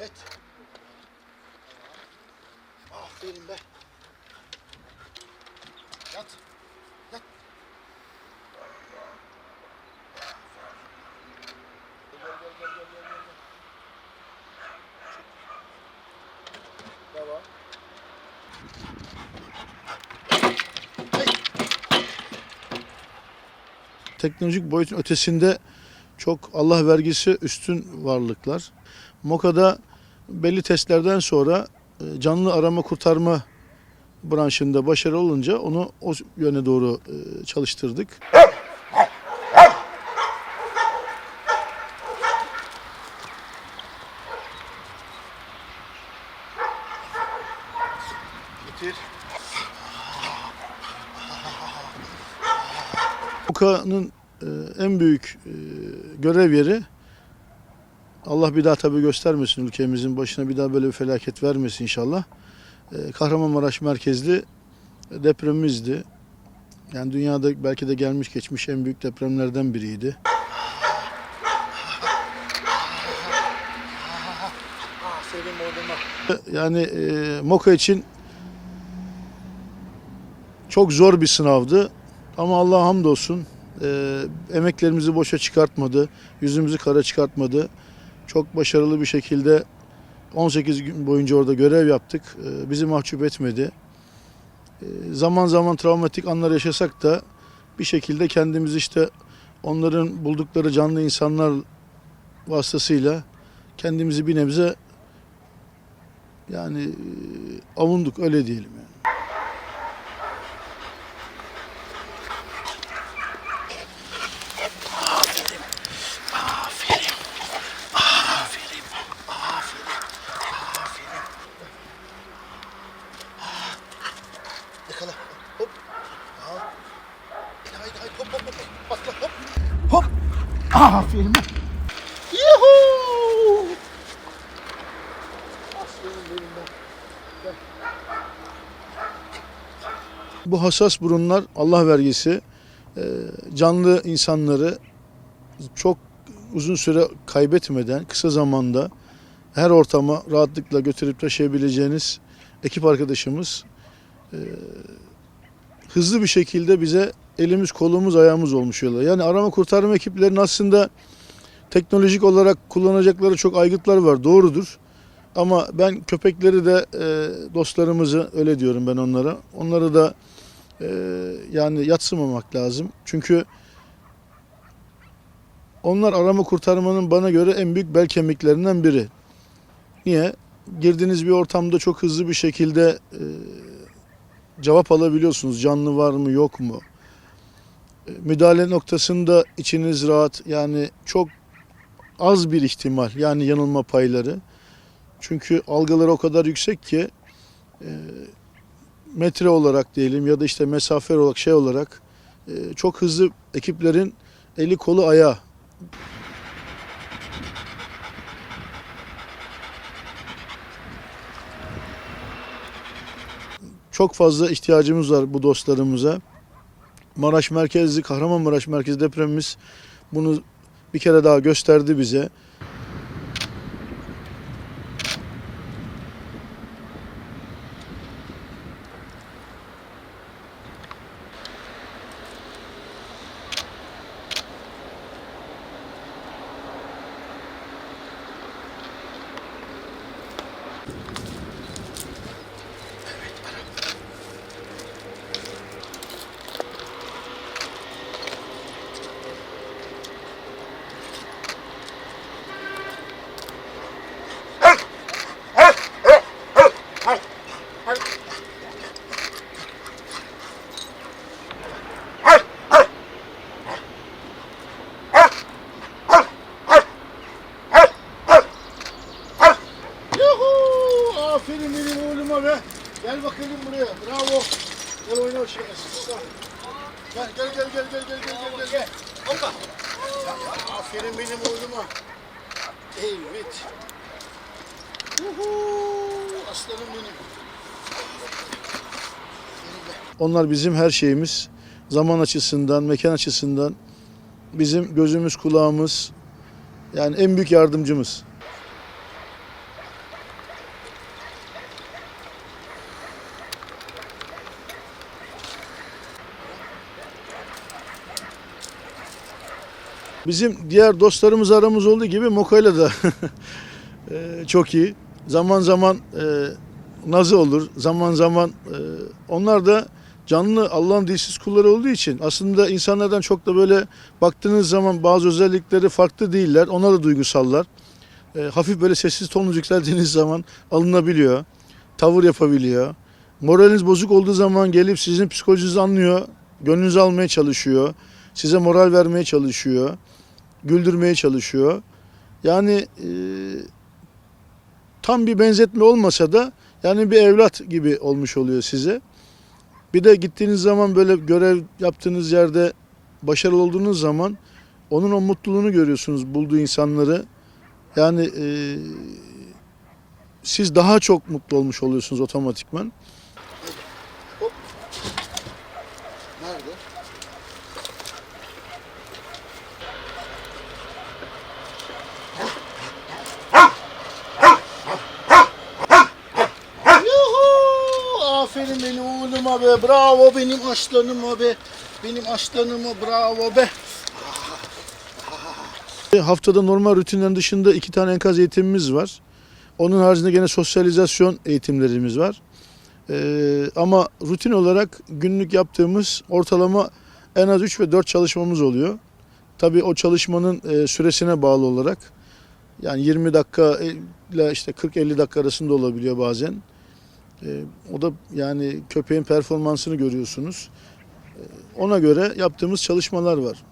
Evet. Aferin be. Yat. Yat. Gel gel gel gel gel. gel. Devam. Teknolojik boyutun ötesinde çok Allah vergisi üstün varlıklar. MOKA'da belli testlerden sonra e, canlı arama kurtarma branşında başarılı olunca onu o yöne doğru e, çalıştırdık. Getir. MOKA'nın e, en büyük görev yeri Allah bir daha tabii göstermesin ülkemizin başına bir daha böyle bir felaket vermesin inşallah. E, Kahramanmaraş merkezli depremimizdi. Yani dünyada belki de gelmiş geçmiş en büyük depremlerden biriydi. Yani e, MOKA için çok zor bir sınavdı. Ama Allah'a hamdolsun e, emeklerimizi boşa çıkartmadı, yüzümüzü kara çıkartmadı. Çok başarılı bir şekilde 18 gün boyunca orada görev yaptık. E, bizi mahcup etmedi. E, zaman zaman travmatik anlar yaşasak da bir şekilde kendimizi işte onların buldukları canlı insanlar vasıtasıyla kendimizi bir nebze yani e, avunduk öyle diyelim Aferin. Yuhuu. Bu hassas burunlar Allah vergisi e, canlı insanları çok uzun süre kaybetmeden kısa zamanda her ortama rahatlıkla götürüp taşıyabileceğiniz ekip arkadaşımız e, hızlı bir şekilde bize elimiz kolumuz ayağımız olmuş oluyor. Yani arama kurtarma ekiplerinin aslında teknolojik olarak kullanacakları çok aygıtlar var doğrudur. Ama ben köpekleri de e, dostlarımızı öyle diyorum ben onlara. Onları da e, yani yatsımamak lazım. Çünkü onlar arama kurtarmanın bana göre en büyük bel kemiklerinden biri. Niye? Girdiğiniz bir ortamda çok hızlı bir şekilde e, cevap alabiliyorsunuz. Canlı var mı yok mu? E, müdahale noktasında içiniz rahat. Yani çok az bir ihtimal yani yanılma payları. Çünkü algıları o kadar yüksek ki e, metre olarak diyelim ya da işte mesafe olarak şey olarak e, çok hızlı ekiplerin eli kolu ayağı Çok fazla ihtiyacımız var bu dostlarımıza. Maraş merkezli, Kahramanmaraş merkezi depremimiz bunu bir kere daha gösterdi bize. Yuhu! Aferin benim oğluma be. Gel bakalım buraya. Bravo. Gel oyna şimdi. Gel gel gel gel gel gel gel gel gel. gel. Hoppa. Aferin benim oğluma. Evet. Yuhu! Aslanım benim. Onlar bizim her şeyimiz. Zaman açısından, mekan açısından bizim gözümüz, kulağımız yani en büyük yardımcımız. Bizim diğer dostlarımız aramız olduğu gibi Moka'yla da çok iyi. Zaman zaman e, nazı olur, zaman zaman e, onlar da canlı Allah'ın dilsiz kulları olduğu için aslında insanlardan çok da böyle baktığınız zaman bazı özellikleri farklı değiller. Onlar da duygusallar. E, hafif böyle sessiz tonlu yükseldiğiniz zaman alınabiliyor. Tavır yapabiliyor. Moraliniz bozuk olduğu zaman gelip sizin psikolojinizi anlıyor. Gönlünüzü almaya çalışıyor. Size moral vermeye çalışıyor. Güldürmeye çalışıyor. Yani e, tam bir benzetme olmasa da yani bir evlat gibi olmuş oluyor size. Bir de gittiğiniz zaman böyle görev yaptığınız yerde başarılı olduğunuz zaman onun o mutluluğunu görüyorsunuz bulduğu insanları. Yani e, siz daha çok mutlu olmuş oluyorsunuz otomatikman. Oğluma be. Bravo benim aslanıma be. Benim aslanıma bravo be. Haftada normal rutinlerin dışında iki tane enkaz eğitimimiz var. Onun haricinde gene sosyalizasyon eğitimlerimiz var. Ee, ama rutin olarak günlük yaptığımız ortalama en az 3 ve 4 çalışmamız oluyor. Tabii o çalışmanın e, süresine bağlı olarak yani 20 dakika ile işte 40-50 dakika arasında olabiliyor bazen. Ee, o da yani köpeğin performansını görüyorsunuz. Ee, ona göre yaptığımız çalışmalar var.